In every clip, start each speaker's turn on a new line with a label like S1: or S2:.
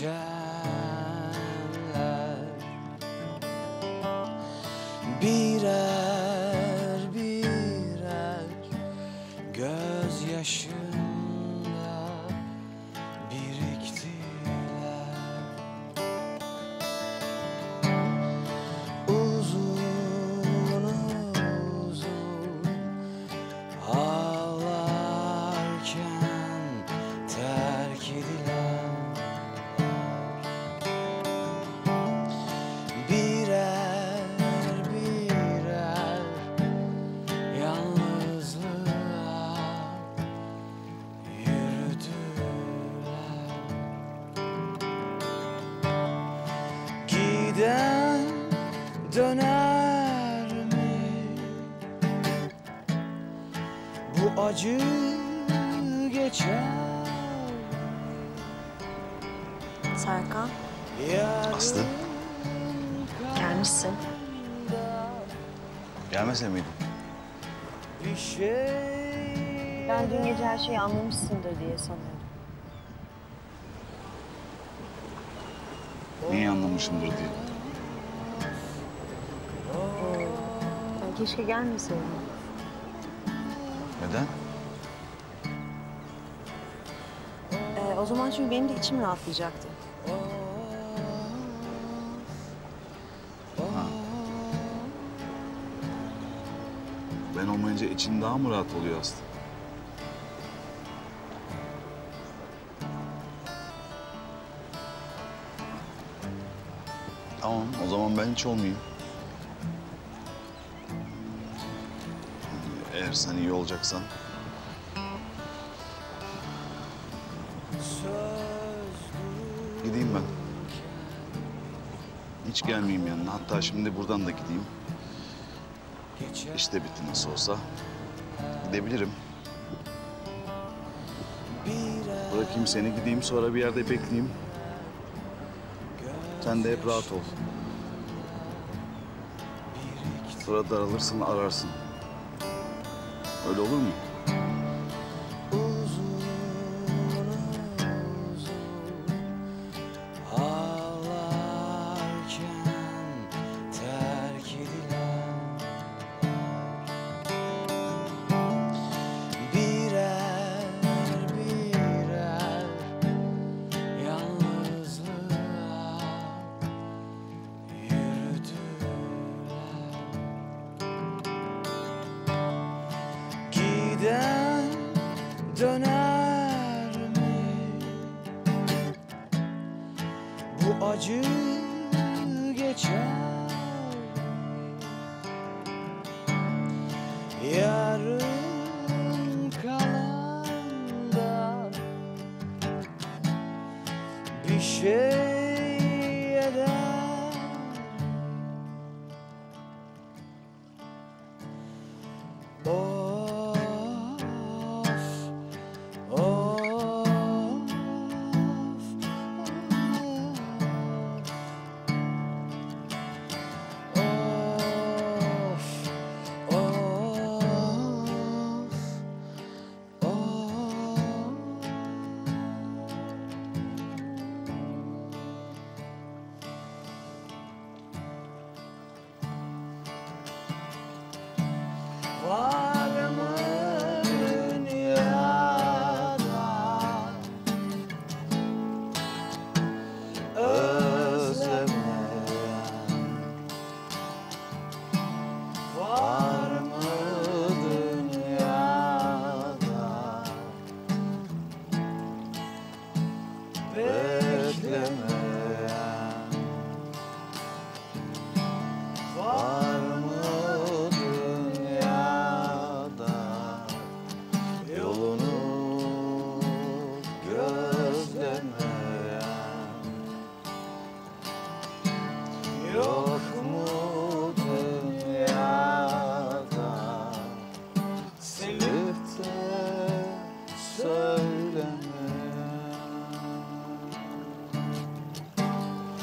S1: Yeah. Giden döner mi bu acı geçer
S2: Serkan,
S3: Aslı.
S2: gelmişsin.
S3: Gelmese miydin?
S1: bir şey
S2: Ben dün gece her şeyi anlamışsındır diye sanıyordum.
S3: Niye anlamışımdır diye.
S2: Ben keşke gelmeseydin.
S3: Neden?
S2: Ee, o zaman çünkü benim de içim rahatlayacaktı.
S3: Ben olmayınca için daha mı rahat oluyor Aslı? Tamam, o zaman ben hiç olmayayım. Eğer sen iyi olacaksan. Gideyim ben. Hiç gelmeyeyim yanına. Hatta şimdi buradan da gideyim. İşte bitti nasıl olsa. Gidebilirim. Bırakayım seni gideyim sonra bir yerde bekleyeyim. Sen de hep rahat ol. Sonra daralırsın ararsın. Öyle olur mu?
S1: Döner mi? Bu acı geçer Yarım kalan da Bir şey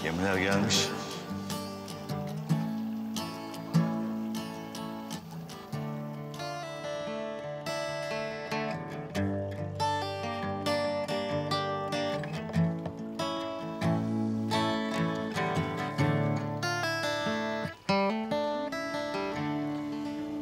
S3: Gemiler gelmiş.